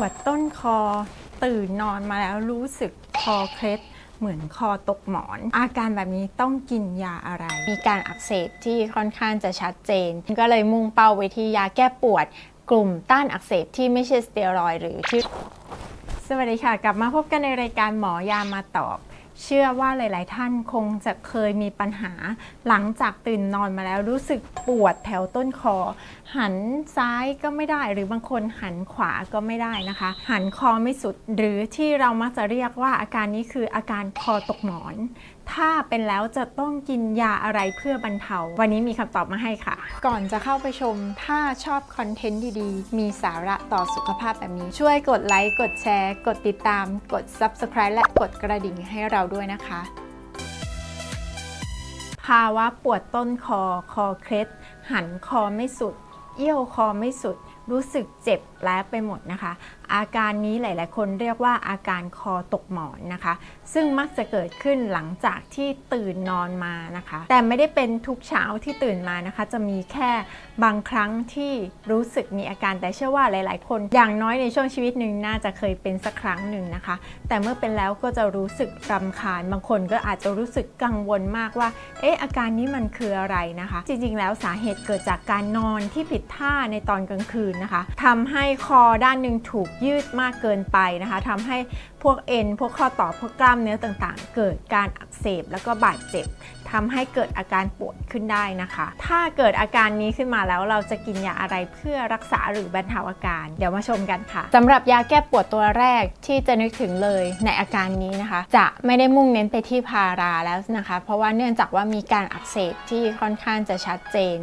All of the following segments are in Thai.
วดต้นคอ ตื่นนอนมาแล้วรู้สึกคอเคล็ดเหมือนคอตกหมอน อาการแบบนี้ต้องกินยาอะไร มีการอักเสบที่ค่อนข้างจะชัดเจน ก็เลยมุ่งเป้าไปที่ยาแก้ปวด กลุ่มต้านอักเสบที่ไม่ใช่สเตียรอยด์หรือที่สวัสดีค่ะ กลับมาพบกันในรายการหมอยามาตอบ เชื่อว่าหลาย ๆ ท่านคงจะเคยมีปัญหา หลังจากตื่นนอนมาแล้วรู้สึกปวดแถวต้นคอ หันซ้ายก็ไม่ได้หรือบางคนหันขวาก็ไม่ได้นะคะ หันคอไม่สุดหรือที่เรามักจะเรียกว่าอาการนี้คืออาการคอตกหมอน ถ้าเป็นแล้วจะต้องกินยาอะไรเพื่อบรรเทา วันนี้มีคำตอบมาให้ค่ะ ก่อนจะเข้าไปชม ถ้าชอบคอนเทนต์ดี ๆ มีสาระต่อสุขภาพแบบนี้ ช่วยกดไลค์กดแชร์ กดติดตาม กด Subscribe และกดกระดิ่งให้เราด้วยนะคะ ภาวะปวดต้นคอ คอเคล็ด หันคอไม่สุด เอี้ยวคอไม่สุด รู้สึกเจ็บและไปหมดนะคะอาการนี้หลาย ๆ คนเรียกว่าอาการคอตกหมอนนะคะ ซึ่งมักจะเกิดขึ้นหลังจากที่ตื่นนอนมานะคะ แต่ไม่ได้เป็นทุกเช้าที่ตื่นมานะคะ จะมีแค่บางครั้งที่รู้สึกมีอาการแต่เชื่อว่าหลาย ๆ คน อย่างน้อยในช่วงชีวิตหนึ่งน่าจะเคยเป็นสักครั้งหนึ่งนะคะ แต่เมื่อเป็นแล้วก็จะรู้สึกรำคาญ บางคนก็อาจจะรู้สึกกังวลมากว่า เอ๊ะอาการนี้มันคืออะไรนะคะ จริง ๆ แล้วสาเหตุเกิดจากการนอนที่ผิดท่าในตอนกลางคืนนะคะทำให้คอด้านหนึ่งถูกยืดมากเกินไปนะคะทำให้พวกเอ็น พวกข้อต่อพวกกล้ามเนื้อต่างๆ เกิดการอักเสบแล้วก็บาดเจ็บทำให้เกิดอาการปวดขึ้นได้นะคะ ถ้าเกิดอาการนี้ขึ้นมาแล้วเราจะกินยาอะไรเพื่อรักษาหรือบรรเทาอาการ เดี๋ยวมาชมกันค่ะสำหรับยาแก้ปวดตัวแรกที่จะนึกถึงเลยในอาการนี้นะคะ จะไม่ได้มุ่งเน้นไปที่พาราแล้วนะคะ เพราะว่าเนื่องจากว่ามีการอักเสบที่ค่อนข้างจะชัดเจน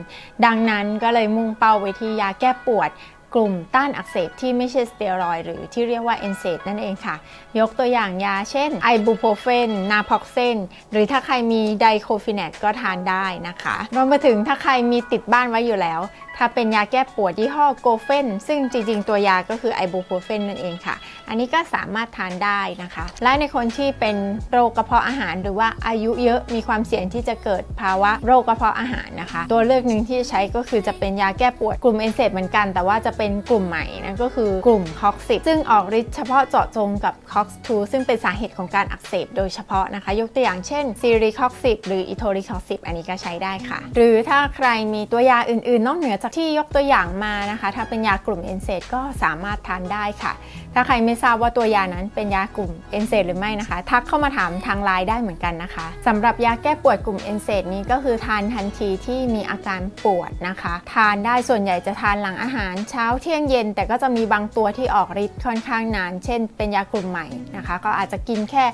ดังนั้นก็เลยมุ่งเป้าไปที่ยาแก้ปวด กลุ่มต้านอักเสบที่ไม่ใช่สเตียรอยหรือที่เรียกว่าเอนเซดนั่นเองค่ะ ยกตัวอย่างยาเช่นไอบูโพรเฟน นาพ็อกเซน หรือถ้าใครมีไดโคฟินแนตก็ทานได้นะคะรวมไปถึงถ้าใครมีติดบ้านไว้อยู่แล้ว ถ้าเป็นยาแก้ปวดยี่ห้อโกเฟนซึ่งจริงๆ ตัวยาก็คือไอบูโพรเฟนนั่นเองค่ะ อันนี้ก็สามารถทานได้นะคะ และในคนที่เป็นโรคกระเพาะอาหาร หรือว่าอายุเยอะมีความเสี่ยงที่จะเกิดภาวะโรคกระเพาะอาหารนะคะ ตัวเลือกหนึ่งที่ใช้ก็คือจะเป็นยาแก้ปวดกลุ่มเอนเซดเหมือนกัน แต่ว่าจะเป็นกลุ่มใหม่นั่นก็คือกลุ่มคอกซิซึ่งออกฤทธิ์เฉพาะเจาะจงกับคอกทูซึ่งเป็นสาเหตุของการอักเสบโดยเฉพาะนะคะ ยกตัวอย่างเช่นซีรีคอกซิหรืออิโทริคอกซิอันนี้ก็ใช้ได้ค่ะ หรือถ้าใครมีตัวยาอื่นๆ นอกเหนือากที่ยกตัวอย่างมานะคะ ถ้าเป็นยากลุ่มเอนเซดก็สามารถทานได้ค่ะ ถ้าใครไม่ทราบว่าตัวยานั้นเป็นยากลุ่มเอนเซดหรือไม่นะคะ ทักเข้ามาถามทางไลน์ได้เหมือนกันนะคะสำหรับยาแก้ปวดกลุ่มเอนเซดนี้ก็คือทานทันทีที่มีอาการปวดนะคะ ทานได้ส่วนใหญ่จะทานหลังอาหารเช้าเที่ยงเย็น แต่ก็จะมีบางตัวที่ออกฤทธิ์ค่อนข้างนาน เช่น เป็นยากลุ่มใหม่นะคะ ก็อาจจะกินแค่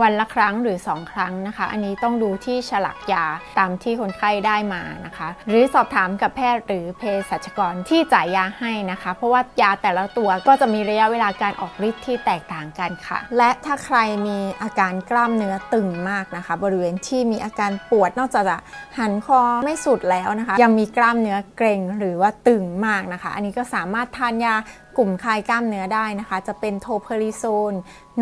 วันละครั้งหรือ 2 ครั้งนะคะ อันนี้ต้องดูที่ฉลากยาตามที่คนไข้ได้มานะคะ หรือสอบถามกับแพทย์หรือเภสัชกรที่จ่ายยาให้นะคะ เพราะว่ายาแต่ละตัวก็จะมีระยะเวลาการออกฤทธิ์ที่แตกต่างกันค่ะ และถ้าใครมีอาการกล้ามเนื้อตึงมากนะคะ บริเวณที่มีอาการปวดนอกจากจะหันคอไม่สุดแล้วนะคะ ยังมีกล้ามเนื้อเกร็งหรือว่าตึงมากนะคะ อันนี้ก็สามารถทานยากลุ่มคลายกล้ามเนื้อได้นะคะ จะเป็นโทเพอริโซน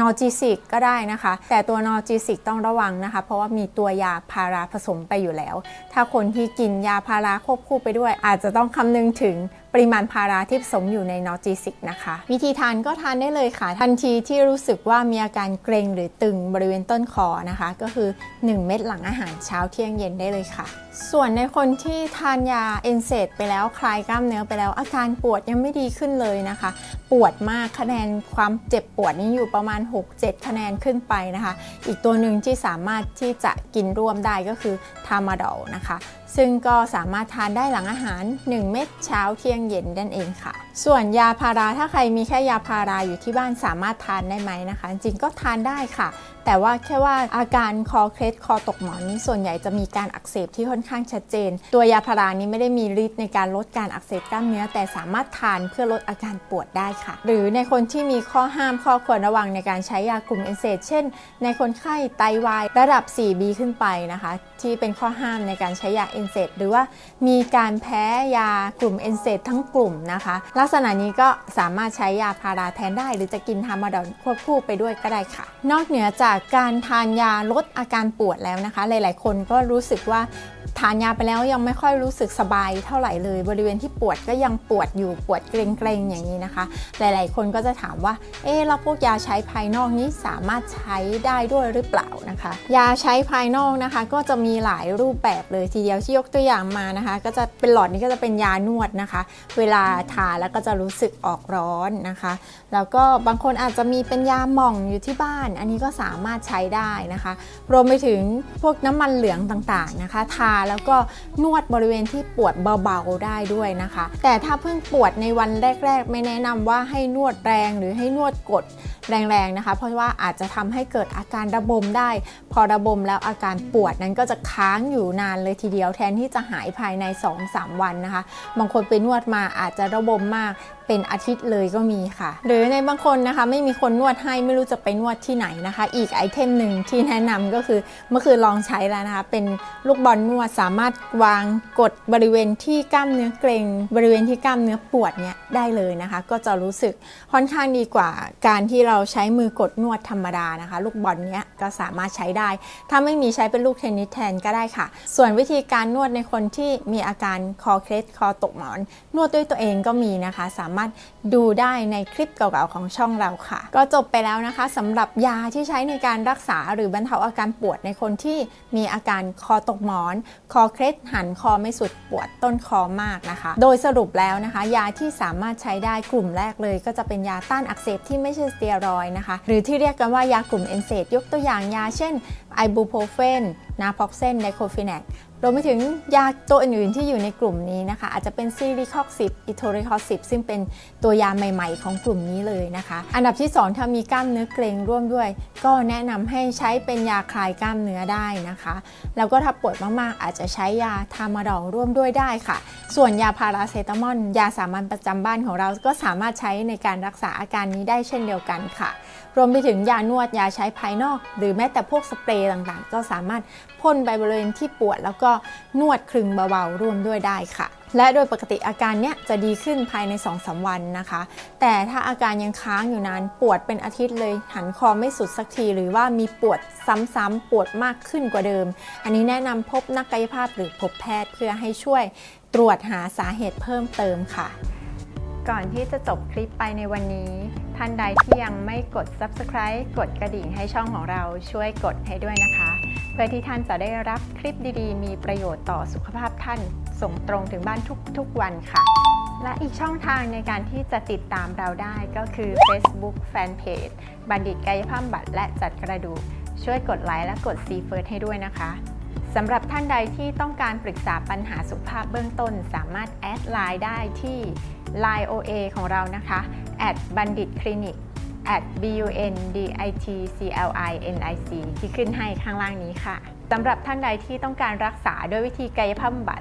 นอร์จิสิกก็ได้นะคะ แต่ตัวนอร์จิสิกต้องระวังนะคะ เพราะว่ามีตัวยาพาราผสมไปอยู่แล้ว ถ้าคนที่กินยาพาราควบคู่ไปด้วย อาจจะต้องคำนึงถึงปริมาณพาราที่ผสมอยู่ในนอร์จิสิกนะคะ วิธีทานก็ทานได้เลยค่ะ ทันทีที่รู้สึกว่ามีอาการเกร็งหรือตึงบริเวณต้นคอนะคะ ก็คือ 1 เม็ดหลังอาหารเช้าเที่ยงเย็นได้เลยค่ะ ส่วนในคนที่ทานยาเอนเซดไปแล้วคลายกล้ามเนื้อไปแล้ว อาการปวดยังไม่ดีขึ้นเลยนะคะ ปวดมากคะแนนความเจ็บปวดนี่อยู่ประมาณ6-7 คะแนนขึ้นไปนะคะ อีกตัวหนึ่งที่สามารถที่จะกินร่วมได้ก็คือทามาดอลนะคะ ซึ่งก็สามารถทานได้หลังอาหาร 1 เม็ดเช้าเที่ยงเย็นนั่นเองค่ะ ส่วนยาพาราถ้าใครมีแค่ยาพาราอยู่ที่บ้านสามารถทานได้ไหมนะคะ จริงก็ทานได้ค่ะ แต่ว่าแค่ว่าอาการคอเคล็ดคอตกหมอนนี้ส่วนใหญ่จะมีการอักเสบที่ค่อนข้างชัดเจน ตัวยาพารานี้ไม่ได้มีฤทธิ์ในการลดการอักเสบกล้ามเนื้อ แต่สามารถทานเพื่อลดอาการปวดได้ค่ะ หรือในคนที่มีข้อห้ามข้อควรระวังในการใช้ยากลุ่มเอนเซดเช่น ในคนไข้ไตวายระดับ 4B ขึ้นไปนะคะ ที่เป็นข้อห้ามในการใช้ยาเอนเซดหรือว่ามีการแพ้ยากลุ่มเอนเซดทั้งกลุ่มนะคะ ลักษณะนี้ก็สามารถใช้ยาพาราแทนได้ หรือจะกินทามาดอนควบคู่ไปด้วยก็ได้ค่ะ นอกเหนือจากการทานยาลดอาการปวดแล้วนะคะ หลาย ๆ คนก็รู้สึกว่า ทานยาไปแล้วยังไม่ค่อยรู้สึกสบายเท่าไหร่เลย บริเวณที่ปวดก็ยังปวดอยู่ปวดเกร็งๆอย่างนี้นะคะ หลายๆ คนก็จะถามว่า เอ๊ะแล้วพวกยาใช้ภายนอกนี้สามารถใช้ได้ด้วยหรือเปล่านะคะ ยาใช้ภายนอกนะคะ ก็จะมีหลายรูปแบบเลยทีเดียวที่ยกตัวอย่างมานะคะ ก็จะเป็นหลอดนี้ก็จะเป็นยานวดนะคะ เวลาทาแล้วก็จะรู้สึกออกร้อนนะคะ แล้วก็บางคนอาจจะมีเป็นยาหม่องอยู่ที่บ้าน อันนี้ก็สามารถใช้ได้นะคะ รวมไปถึงพวกน้ำมันเหลืองต่างๆนะคะ ทาแล้วก็นวดบริเวณที่ปวดเบาๆได้ด้วยนะคะ แต่ถ้าเพิ่งปวดในวันแรก ๆ ไม่แนะนำว่าให้นวดแรงหรือให้นวดกดแรงๆนะคะ เพราะว่าอาจจะทำให้เกิดอาการระบมได้ พอระบมแล้วอาการปวดนั้นก็จะค้างอยู่นานเลยทีเดียวแทนที่จะหายภายใน 2-3 วันนะคะ บางคนไปนวดมาอาจจะระบมมากเป็นอาทิตย์เลยก็มีค่ะ หรือในบางคนนะคะไม่มีคนนวดให้ไม่รู้จะไปนวดที่ไหนนะคะ อีกไอเทมหนึ่งที่แนะนำก็คือเมื่อคืนลองใช้แล้วนะคะ เป็นลูกบอลนวดสามารถวางกดบริเวณที่กล้ามเนื้อเกร็ง บริเวณที่กล้ามเนื้อปวดเนี่ยได้เลยนะคะ ก็จะรู้สึกค่อนข้างดีกว่าการที่เราใช้มือกดนวดธรรมดานะคะ ลูกบอลเนี้ยก็สามารถใช้ได้ ถ้าไม่มีใช้เป็นลูกเทนนิสแทนก็ได้ค่ะ ส่วนวิธีการนวดในคนที่มีอาการคอเคล็ดคอตกหมอน นวดด้วยตัวเองก็มีนะคะ สามารถดูได้ในคลิปเก่าๆของช่องเราค่ะ ก็จบไปแล้วนะคะสำหรับยาที่ใช้ในการรักษาหรือบรรเทาอาการปวดในคนที่มีอาการคอตกหมอนคอเคล็ดหันคอไม่สุดปวดต้นคอมากนะคะ โดยสรุปแล้วนะคะ ยาที่สามารถใช้ได้กลุ่มแรกเลย ก็จะเป็นยาต้านอักเสบที่ไม่ใช่สเตียรอยนะคะ หรือที่เรียกกันว่ายากลุ่มเอนเซตยกตัวอย่างยาเช่นไอบูโพรเฟนนาพ็อกเซนไดโคฟินแนก รวมไปถึงยาตัวอื่นๆที่อยู่ในกลุ่มนี้นะคะ อาจจะเป็นซีรีคอกซิบอิโทริคอซิบซึ่งเป็นตัวยาใหม่ๆ ของกลุ่มนี้เลยนะคะ อันดับที่ 2 ถ้ามีกล้ามเนื้อเกร็งร่วมด้วย ก็แนะนำให้ใช้เป็นยาคลายกล้ามเนื้อได้นะคะ แล้วก็ถ้าปวดมากๆ อาจจะใช้ยาทามาดอลร่วมด้วยได้ค่ะ ส่วนยาพาราเซตามอลยาสามัญประจำบ้านของเราก็สามารถใช้ในการรักษาอาการนี้ได้เช่นเดียวกันค่ะ รวมไปถึงยานวดยาใช้ภายนอก หรือแม้แต่พวกสเปรย์ต่างๆ ก็สามารถพ่นไปบริเวณที่ปวด แล้วก็นวดคลึงเบาๆร่วมด้วยได้ค่ะ และโดยปกติอาการเนี้ยจะดีขึ้นภายใน 2-3 วันนะคะ แต่ถ้าอาการยังค้างอยู่นานปวดเป็นอาทิตย์เลย หันคอไม่สุดสักที หรือว่ามีปวดซ้ำๆปวดมากขึ้นกว่าเดิม อันนี้แนะนำพบนักกายภาพหรือพบแพทย์เพื่อให้ช่วยตรวจหาสาเหตุเพิ่มเติมค่ะ ก่อนที่จะจบคลิปไปในวันนี้ ท่านใดที่ยังไม่กด subscribe กดกระดิ่งให้ช่องของเราช่วยกดให้ด้วยนะคะ เพื่อที่ท่านจะได้รับคลิปดีๆ มีประโยชน์ต่อสุขภาพท่าน ส่งตรงถึงบ้านทุกๆวันค่ะ และอีกช่องทางในการที่จะติดตามเราได้ก็คือ Facebook Fanpage บัณฑิตกายภาพบำบัดและจัดกระดูกช่วยกดไลค์และกด C First ให้ด้วยนะคะ สำหรับท่านใดที่ต้องการปรึกษาปัญหาสุขภาพเบื้องต้น สามารถแอดไลน์ได้ที่ Line OA ของเรานะคะ at บัณฑิตคลินิก at b u n d i t c l i n i c ที่ขึ้นให้ข้างล่างนี้ค่ะสำหรับท่านใดที่ต้องการรักษาด้วยวิธีกายภาพบำบัด